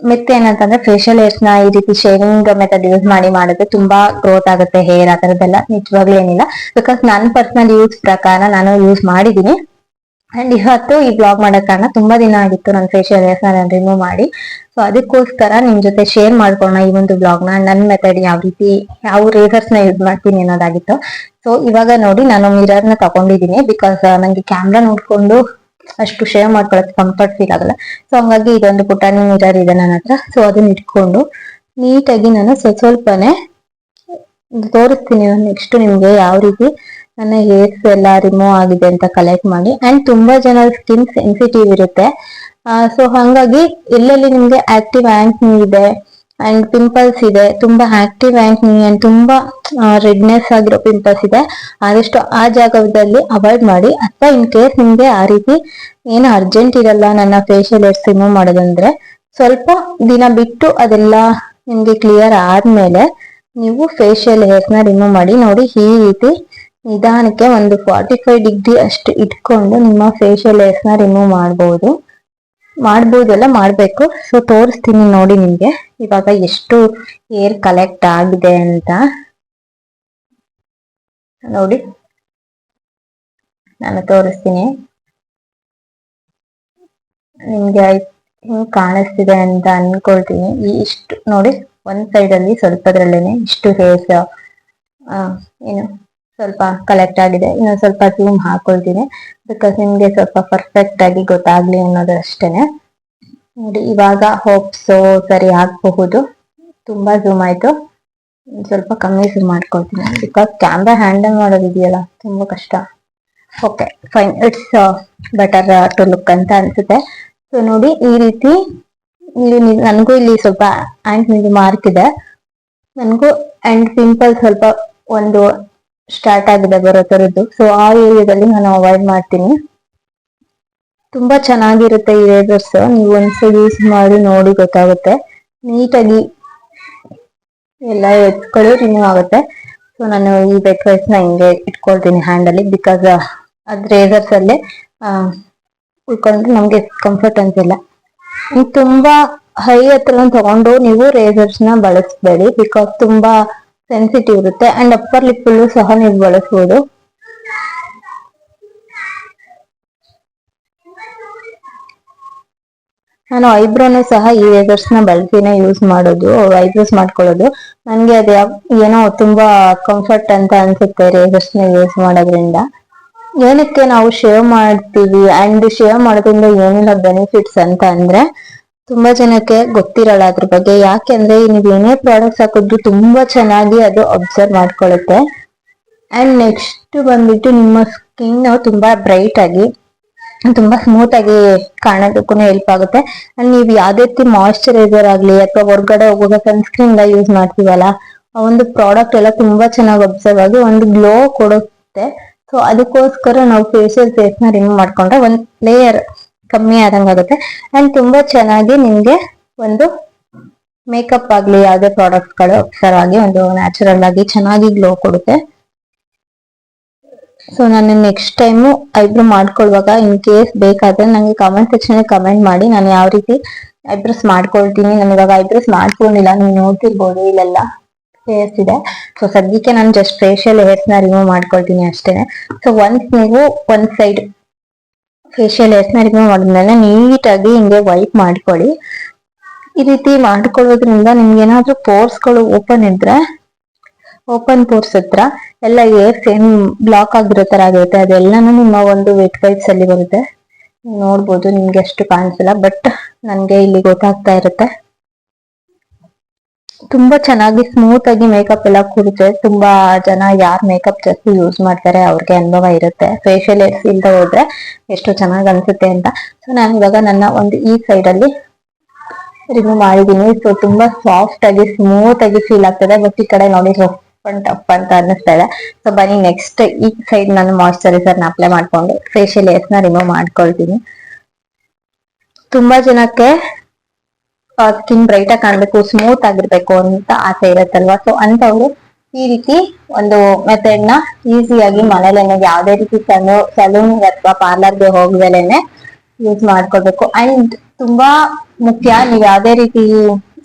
ಮಿತ್ ಏನಂತಂದ್ರೆ ಫೇಶಿಯಲ್ ಹೇರ್ಸ್ನ ಈ ರೀತಿ ಶೇವಿಂಗ್ ಮೆಥಡ್ ಯೂಸ್ ಮಾಡಿ ಮಾಡಿದ್ರೆ ತುಂಬಾ ಗ್ರೋತ್ ಆಗುತ್ತೆ ಹೇರ್ ಆ ತರದ್ದೆಲ್ಲ. ನಿಜವಾಗ್ಲೂ ಏನಿಲ್ಲ. ಬಿಕಾಸ್ ನನ್ನ ಪರ್ಸನಲ್ ಯೂಸ್ ಪ್ರಕಾರ ನಾನು ಯೂಸ್ ಮಾಡಿದೀನಿ. ಅಂಡ್ ಇವತ್ತು ಈ ಬ್ಲಾಗ್ ಮಾಡೋ ಕಾರಣ ತುಂಬಾ ದಿನ ಆಗಿತ್ತು ನನ್ನ ಫೇಶಿಯಲ್ ಹೇರ್ಸ್ ನಾನು ರಿಮೂವ್ ಮಾಡಿ. ಸೊ ಅದಕ್ಕೋಸ್ಕರ ನಿಮ್ ಜೊತೆ ಶೇರ್ ಮಾಡ್ಕೊಳ್ಳೋಣ ಈ ಒಂದು ಬ್ಲಾಗ್ನ ನನ್ನ ಮೆಥಡ್ ಯಾವ ರೀತಿ, ಯಾವ ರೇಸರ್ಸ್ನ ಯೂಸ್ ಮಾಡ್ತೀನಿ ಅನ್ನೋದಾಗಿತ್ತು. ಸೊ ಇವಾಗ ನೋಡಿ ನಾನು ಮಿರರ್ನ ತಗೊಂಡಿದ್ದೀನಿ ಬಿಕಾಸ್ ನಂಗೆ ಕ್ಯಾಮ್ರಾ ನೋಡ್ಕೊಂಡು ಅಷ್ಟು ಶೇರ್ ಮಾಡ್ಕೊಳಕ್ ಕಂಫರ್ಟ್ ಫೀಲ್ ಆಗಲ್ಲ. ಸೊ ಹಂಗಾಗಿ ಇದೊಂದು ಪುಟಾಣಿ ಮಿರರ್ ಇದೆ ನನ್ನ ಹತ್ರ. ಸೊ ಅದನ್ನ ಇಟ್ಕೊಂಡು ನೀಟಾಗಿ ನಾನು ಸ್ವಲ್ಪ ಸ್ವಲ್ಪನೇ ತೋರಿಸ್ತೀನಿ ನೆಕ್ಸ್ಟ್ ನಿಮ್ಗೆ ಯಾವ ರೀತಿ ನನ್ನ ಹೇರ್ಸ್ ಎಲ್ಲ ರಿಮೂವ್ ಆಗಿದೆ ಅಂತ ಕಲೆಕ್ಟ್ ಮಾಡಿ. ಅಂಡ್ ತುಂಬಾ ಜನ ಸ್ಕಿನ್ ಸೆನ್ಸಿಟಿವ್ ಇರುತ್ತೆ. ಸೊ ಹಂಗಾಗಿ ಎಲ್ಲೆಲ್ಲಿ ನಿಮ್ಗೆ ಆಕ್ಟಿವ್ ಆಂಕ್ನಿ ಇದೆ ಅಂಡ್ ಪಿಂಪಲ್ಸ್ ಇದೆ, ತುಂಬಾ ಆಕ್ಟಿವ್ ಆಂಕ್ನಿ ಅಂಡ್ ತುಂಬಾ ರೆಡ್ನೆಸ್ ಆಗಿರೋ ಪಿಂಪಲ್ಸ್ ಇದೆ, ಆದಷ್ಟು ಆ ಜಾಗದಲ್ಲಿ ಅವಾಯ್ಡ್ ಮಾಡಿ. ಅಥವಾ ಇನ್ ಕೇಸ್ ನಿಮ್ಗೆ ಆ ರೀತಿ ಏನು ಅರ್ಜೆಂಟ್ ಇರಲ್ಲ ನನ್ನ ಫೇಶಿಯಲ್ ಹೇರ್ಸ್ ರಿಮೂವ್ ಮಾಡೋದಂದ್ರೆ, ಸ್ವಲ್ಪ ದಿನ ಬಿಟ್ಟು ಅದೆಲ್ಲ ನಿಮ್ಗೆ ಕ್ಲಿಯರ್ ಆದ್ಮೇಲೆ ನೀವು ಫೇಶಿಯಲ್ ಹೇರ್ಸ್ನ ರಿಮೂವ್ ಮಾಡಿ ನೋಡಿ ಈ ರೀತಿ ನಿಧಾನಕ್ಕೆ ಒಂದು ಫಾರ್ಟಿ ಫೈವ್ ಡಿಗ್ರಿ ಅಷ್ಟು ಇಟ್ಕೊಂಡು ನಿಮ್ಮ ಫೇಶಿಯಲ್ ಹೇರ್ಸ್ನ ರಿಮೂವ್ ಮಾಡಬಹುದು ಮಾಡ್ಬೋದಲ್ಲ ಮಾಡಬೇಕು. ಸೊ ತೋರಿಸ್ತೀನಿ ನೋಡಿ ನಿಮಗೆ. ಇವಾಗ ಎಷ್ಟು ಏರ್ ಕಲೆಕ್ಟ್ ಆಗಿದೆ ಅಂತ. ನೋಡಿ. ನಾನು ತೋರಿಸ್ತೀನಿ. ನಿಮ್ಗೆ ಹಿಂಗ್ ಕಾಣಿಸ್ತಿದೆ ಅಂತ ಅನ್ಕೊಳ್ತೀನಿ. ಈ ಇಷ್ಟು, ನೋಡಿ, ಒಂದ್ ಸೈಡ್ ಅಲ್ಲಿ ಸ್ವಲ್ಪದ್ರಲ್ಲೇನೆ ಇಷ್ಟು ಹೇರ್ಸ್ ಏನು? ಸ್ವಲ್ಪ ಕಲೆಕ್ಟ್ ಆಗಿದೆ. ಇನ್ನೊಂದ್ ಸ್ವಲ್ಪ ಜೂಮ್ ಹಾಕೊಳ್ತೀನಿ. ಬಿಕಾಸ್ ನಿಮ್ಗೆ ಸ್ವಲ್ಪ ಪರ್ಫೆಕ್ಟ್ ಆಗಿ ಗೊತ್ತಾಗ್ಲಿ ಅನ್ನೋದು ಅಷ್ಟೇನೆ. ನೋಡಿ, ಇವಾಗ ಹೋಪ್ಸ್ ಸರಿ ಆಗಬಹುದು. ತುಂಬಾ ಜೂಮ್ ಆಯ್ತು. ಸ್ವಲ್ಪ ಕಮ್ಮಿ ಜೂಮ್ ಮಾಡ್ಕೊಳ್ತೀನಿ. ಬಿಕಾಸ್ ಕ್ಯಾಮ್ರಾ ಹ್ಯಾಂಡಲ್ ಮಾಡೋದಿದೆಯಲ್ಲ ತುಂಬಾ ಕಷ್ಟ. Okay fine it's better to look ಅಂತ ಅನ್ಸುತ್ತೆ. ಸೊ ನೋಡಿ, ಈ ರೀತಿ ಇಲ್ಲಿ ನನಗೂ ಇಲ್ಲಿ ಸ್ವಲ್ಪ ಆಂಟ್ ಮಾರ್ಕ್ ಇದೆ. ನನಗೂ ಆ್ಯಂಡ್ ಪಿಂಪಲ್ ಸ್ವಲ್ಪ ಒಂದು ಸ್ಟಾರ್ಟ್ ಆಗಿದೆ ಬರೋ ತರದ್ದು. ಸೊ ಆ ಏರಿಯಾದಲ್ಲಿ ನಾನು ಅವಾಯ್ಡ್ ಮಾಡ್ತೀನಿ. ತುಂಬಾ ಚೆನ್ನಾಗಿರುತ್ತೆ ಈ ರೇಸರ್ಸ್ ನೀವು ಒಂದ್ಸಲ ಯೂಸ್ ಮಾಡಿ ನೋಡಿ ಗೊತ್ತಾಗುತ್ತೆ. ನೀಟಾಗಿ ಎಲ್ಲ ಎತ್ಕೊಳ್ಳಿ ರಿಮೂವ್ ಆಗುತ್ತೆ. ಸೊ ನಾನು ಈ ನ ಹಿಂಗೆ ಇಟ್ಕೊಳ್ತೀನಿ ಹ್ಯಾಂಡಲ್ಲಿ ಬಿಕಾಸ್ ಅದ್ ರೇಸರ್ಸ್ ಅಲ್ಲೇ ಉಳ್ಕೊಂಡ್ರೆ ನಮ್ಗೆ ಕಂಫರ್ಟ್ ಅನ್ಸಿಲ್ಲ ತುಂಬಾ ಹೈ ಹತ್ರ ತಗೊಂಡು ನೀವು ರೇಸರ್ಸ್ನ ಬಳಸಬೇಡಿ ಬಿಕಾಸ್ ತುಂಬಾ ಸೆನ್ಸಿಟಿವ್ ಇರುತ್ತೆ ಅಂಡ್ ಅಪ್ಪರ್ ಲಿಪ್ ಸಹ ನೀವು ಬಳಸಬಹುದು ನಾನು ಐಬ್ರೋನು ಸಹ ಈ ವೇದರ್ಸ್ನ ಬಳಸಿನೇ ಯೂಸ್ ಮಾಡೋದು ಐಬ್ರೋಸ್ ಮಾಡ್ಕೊಳ್ಳೋದು. ನನ್ಗೆ ಅದು ಏನೋ ತುಂಬಾ ಕಂಫರ್ಟ್ ಅಂತ ಅನ್ಸುತ್ತೆ ರೇಸರ್ಸ್ನ ಯೂಸ್ ಮಾಡೋದ್ರಿಂದ. ಏನಕ್ಕೆ ನಾವು ಶೇವ್ ಮಾಡ್ತೀವಿ ಅಂಡ್ ಶೇವ್ ಮಾಡೋದ್ರಿಂದ ಏನೆಲ್ಲ ಬೆನಿಫಿಟ್ಸ್ ಅಂತ ಅಂದ್ರೆ ತುಂಬಾ ಜನಕ್ಕೆ ಗೊತ್ತಿರಲ್ಲ ಅದ್ರ ಬಗ್ಗೆ. ಯಾಕೆಂದ್ರೆ ನೀವು ಏನೇ ಪ್ರಾಡಕ್ಟ್ಸ್ ಹಾಕಿದ್ರು ತುಂಬಾ ಚೆನ್ನಾಗಿ ಅದು ಅಬ್ಸರ್ವ್ ಮಾಡ್ಕೊಳ್ಳುತ್ತೆ. ಅಂಡ್ ನೆಕ್ಸ್ಟ್ ಬಂದ್ಬಿಟ್ಟು ನಿಮ್ಮ ಸ್ಕಿನ್ ತುಂಬಾ ಬ್ರೈಟ್ ಆಗಿ, ತುಂಬಾ ಸ್ಮೂತ್ ಆಗಿ ಕಾಣೋದಕ್ಕೂ ಹೆಲ್ಪ್ ಆಗುತ್ತೆ. ಅಂಡ್ ನೀವು ಯಾವ್ದೇ ರೀತಿ ಮಾಯಿಶ್ಚರೈಸರ್ ಆಗ್ಲಿ ಅಥವಾ ಹೊರಗಡೆ ಹೋಗುವಾಗ ಸನ್ಸ್ಕ್ರೀನ್ ಯೂಸ್ ಮಾಡ್ತೀವಲ್ಲ, ಆ ಒಂದು ಪ್ರಾಡಕ್ಟ್ ಎಲ್ಲ ತುಂಬಾ ಚೆನ್ನಾಗಿ ಅಬ್ಸರ್ವ್ ಆಗಿ ಒಂದು ಗ್ಲೋ ಕೊಡುತ್ತೆ. ಸೊ ಅದಕ್ಕೋಸ್ಕರ ನಾವು ಫೇಶಿಯಲ್ ಫೇಸ್ನ ರಿಮೂವ್ ಮಾಡ್ಕೊಂಡ್ರೆ ಒಂದ್ ಲೇಯರ್ ಕಮ್ಮಿ ಆದಂಗಾಗುತ್ತೆ ಅಂಡ್ ತುಂಬಾ ಚೆನ್ನಾಗಿ ನಿಮ್ಗೆ ಒಂದು ಮೇಕಪ್ ಆಗ್ಲಿ, ಯಾವ್ದೇ ಪ್ರಾಡಕ್ಟ್ಗಳು ಆಗಿ ಒಂದು ನ್ಯಾಚುರಲ್ ಆಗಿ ಚೆನ್ನಾಗಿ ಗ್ಲೋ ಕೊಡುತ್ತೆ. ಸೊ ನಾನು ನೆಕ್ಸ್ಟ್ ಟೈಮು ಐಬ್ರೋ ಮಾಡ್ಕೊಳ್ವಾಗ ಇನ್ ಕೇಸ್ ಬೇಕಾದ್ರೆ ನಂಗೆ ಕಮೆಂಟ್ ಸೆಕ್ಷನ್ ಕಮೆಂಟ್ ಮಾಡಿ. ನಾನು ಯಾವ ರೀತಿ ಐಬ್ರೋಸ್ ಮಾಡ್ಕೊಳ್ತೀನಿ. ನಾನು ಇವಾಗ ಐಬ್ರೋಸ್ ಮಾಡ್ಕೊಂಡಿಲ್ಲ. ನೀವು ನೋಡ್ತಿರ್ಬೋದು, ಇಲ್ಲೆಲ್ಲ ಹೇರ್ಸ್ ಇದೆ. ಸೊ ಸದ್ಯಕ್ಕೆ ನಾನು ಜಸ್ಟ್ ಫೇಶಿಯಲ್ ಹೇರ್ಸ್ನ ರಿಮೂವ್ ಮಾಡ್ಕೊಳ್ತೀನಿ ಅಷ್ಟೇನೆ. ಸೊ ಒನ್ಸ್ ನೀವು ಒಂದ್ ಸೈಡ್ ಫೇಶಿಯಲ್ ಎಷ್ಟು ರಿಮೂವ್ ಮಾಡಿದ್ಮೇಲೆ ನೀಟಾಗಿ ಹಿಂಗೆ ವೈಪ್ ಮಾಡ್ಕೊಳ್ಳಿ. ಈ ರೀತಿ ಮಾಡ್ಕೊಳ್ಳೋದ್ರಿಂದ ನಿಮ್ಗೆ ಏನಾದ್ರೂ ಪೋರ್ಸ್ಗಳು ಓಪನ್ ಇದ್ರೆ ಓಪನ್ ಪೋರ್ಸ್ ಹತ್ರ ಎಲ್ಲ ಏರ್ ಏನ್ ಬ್ಲಾಕ್ ಆಗಿರೋ ತರ ಆಗೈತೆ. ಅದೆಲ್ಲಾನು ನಿಮ್ಮ ಒಂದು ವೆಟ್ ವೈಪ್ಸ್ ಅಲ್ಲಿ ಬರುತ್ತೆ. ನೋಡ್ಬೋದು ನಿಮ್ಗೆ ಅಷ್ಟು ಕಾಣಿಸಲ್ಲ ಬಟ್ ನನ್ಗೆ ಇಲ್ಲಿ ಗೊತ್ತಾಗ್ತಾ ಇರುತ್ತೆ. ತುಂಬಾ ಚೆನ್ನಾಗಿ ಸ್ಮೂತ್ ಆಗಿ ಮೇಕಪ್ ಎಲ್ಲ ಕೂರುತ್ತೆ ತುಂಬಾ ಜನ ಯಾರ್ ಮೇಕಪ್ ಜಾಸ್ತಿ ಯೂಸ್ ಮಾಡ್ತಾರೆ ಅವ್ರಿಗೆ ಅನುಭವ ಇರುತ್ತೆ. ಫೇಶಿಯಲ್ ಏರ್ಸ್ ಇಲ್ದ ಹೋದ್ರೆ ಎಷ್ಟು ಚೆನ್ನಾಗಿ ಅನ್ಸುತ್ತೆ ಅಂತ. ಸೊ ನಾನು ಇವಾಗ ನನ್ನ ಒಂದು ಈ ಸೈಡ್ ಅಲ್ಲಿ ರಿಮೂವ್ ಮಾಡಿದೀನಿ ಸೊ ತುಂಬಾ ಸಾಫ್ಟ್ ಆಗಿ ಸ್ಮೂತ್ ಆಗಿ ಫೀಲ್ ಆಗ್ತದೆ. ಬಟ್ ಈ ಕಡೆ ನೋಡಿ ರಫ್ ಅಂಡ್ ಟಫ್ ಅಂತ ಅನ್ನಿಸ್ತಾ ಇದೆ. ಸೊ ಬನ್ನಿ ನೆಕ್ಸ್ಟ್ ಈ ಸೈಡ್ ನಾನು ಮಾಯಿಶ್ಚರೈಸರ್ನ ಅಪ್ಲೈ ಮಾಡ್ಕೊಂಡು ಫೇಶಿಯಲ್ ಏರ್ಸ್ನ ರಿಮೂವ್ ಮಾಡ್ಕೊಳ್ತೀನಿ. ತುಂಬಾ ಜನಕ್ಕೆ ಸ್ಕಿನ್ ಬ್ರೈಟ್ ಆಗಿ ಕಾಣ್ಬೇಕು ಸ್ಮೂತ್ ಆಗಿರ್ಬೇಕು ಅಂತ ಆಸೆ ಇರತ್ತಲ್ವಾ? ಸೊ ಅಂತವ್ರು ಈ ರೀತಿ ಒಂದು ಮೆಥಡ್ನ ಈಸಿಯಾಗಿ ಮನೇಲೇನೆ ಯಾವ್ದೇ ರೀತಿ ಸಲೂನ್ ಅಥವಾ ಪಾರ್ಲರ್ಗೆ ಹೋಗ್ದಲೇನೆ ಯೂಸ್ ಮಾಡ್ಕೋಬೇಕು ಅಂಡ್ ತುಂಬಾ ಮುಖ್ಯ, ನೀವ್ ಯಾವ್ದೇ ರೀತಿ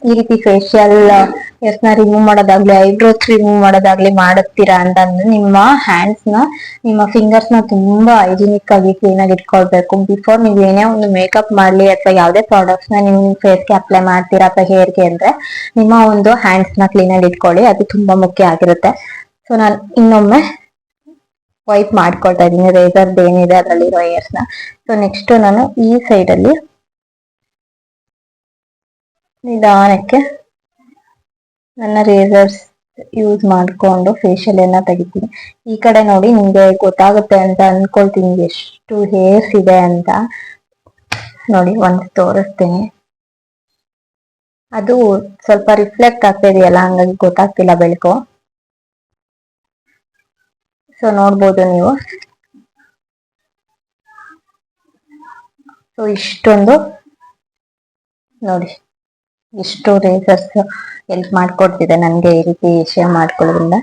ಈ ರೀತಿ ಫೇಶಿಯಲ್ ಎಸ್ನ ರಿಮೂವ್ ಮಾಡೋದಾಗ್ಲಿ ಐಬ್ರೋಸ್ ರಿಮೂವ್ ಮಾಡೋದಾಗ್ಲಿ ಮಾಡುತ್ತೀರಾ ಅಂತಂದ್ರೆ ನಿಮ್ಮ ಹ್ಯಾಂಡ್ಸ್ನ, ನಿಮ್ಮ ಫಿಂಗರ್ಸ್ನ ತುಂಬಾ ಹೈಜಿನಿಕ್ ಆಗಿ ಕ್ಲೀನ್ ಆಗಿ ಇಟ್ಕೊಳ್ಬೇಕು. ಬಿಫೋರ್ ನೀವ್ ಏನೇ ಒಂದು ಮೇಕಪ್ ಮಾಡ್ಲಿ ಅಥವಾ ಯಾವ್ದೇ ಪ್ರಾಡಕ್ಟ್ಸ್ನ ನೀವು ಫೇಸ್ಗೆ ಅಪ್ಲೈ ಮಾಡ್ತೀರಾ ಅಥವಾ ಹೇರ್ಗೆ ಅಂದ್ರೆ, ನಿಮ್ಮ ಒಂದು ಹ್ಯಾಂಡ್ಸ್ನ ಕ್ಲೀನ್ ಆಗಿ ಇಟ್ಕೊಳ್ಳಿ. ಅದು ತುಂಬಾ ಮುಖ್ಯ ಆಗಿರುತ್ತೆ. ಸೊ ನಾನು ಇನ್ನೊಮ್ಮೆ ವೈಪ್ ಮಾಡ್ಕೊಳ್ತಾ ಇದ್ದೀನಿ. ರೇಸರ್ ಏನಿದೆ ಅದರಲ್ಲಿರೋ ಏರ್ಸ್ನ. ಸೊ ನೆಕ್ಸ್ಟ್ ನಾನು ಈ ಸೈಡ್ ಅಲ್ಲಿ ನಿಧಾನಕ್ಕೆ ನನ್ನ ರೇಸರ್ಸ್ ಯೂಸ್ ಮಾಡ್ಕೊಂಡು ಫೇಶಿಯಲ್ ಎಲ್ಲ ತೆಗಿತೀನಿ. ಈ ಕಡೆ ನೋಡಿ ನಿಮ್ಗೆ ಗೊತ್ತಾಗುತ್ತೆ ಅಂತ ಅನ್ಕೊಳ್ತೀನಿ. ಎಷ್ಟು ಹೇರ್ಸ್ ಇದೆ ಅಂತ ನೋಡಿ, ಒಂದು ತೋರಿಸ್ತೀನಿ. ಅದು ಸ್ವಲ್ಪ ರಿಫ್ಲೆಕ್ಟ್ ಆಗ್ತಾ ಇದೆಯಲ್ಲ, ಹಂಗಾಗಿ ಗೊತ್ತಾಗ್ತಿಲ್ಲ ಬೆಳಕು. ಸೊ ನೋಡ್ಬೋದು ನೀವು. ಸೊ ಇಷ್ಟೊಂದು. ನೋಡಿ. ಇಷ್ಟು ರೇಸರ್ಸ್ ಹೆಲ್ಪ್ ಮಾಡ್ಕೊಡ್ತಿದೆ ನನಗೆ ಈ ರೀತಿ ಶೇರ್ ಮಾಡ್ಕೊಳ್ಳೋದ್ರಿಂದ.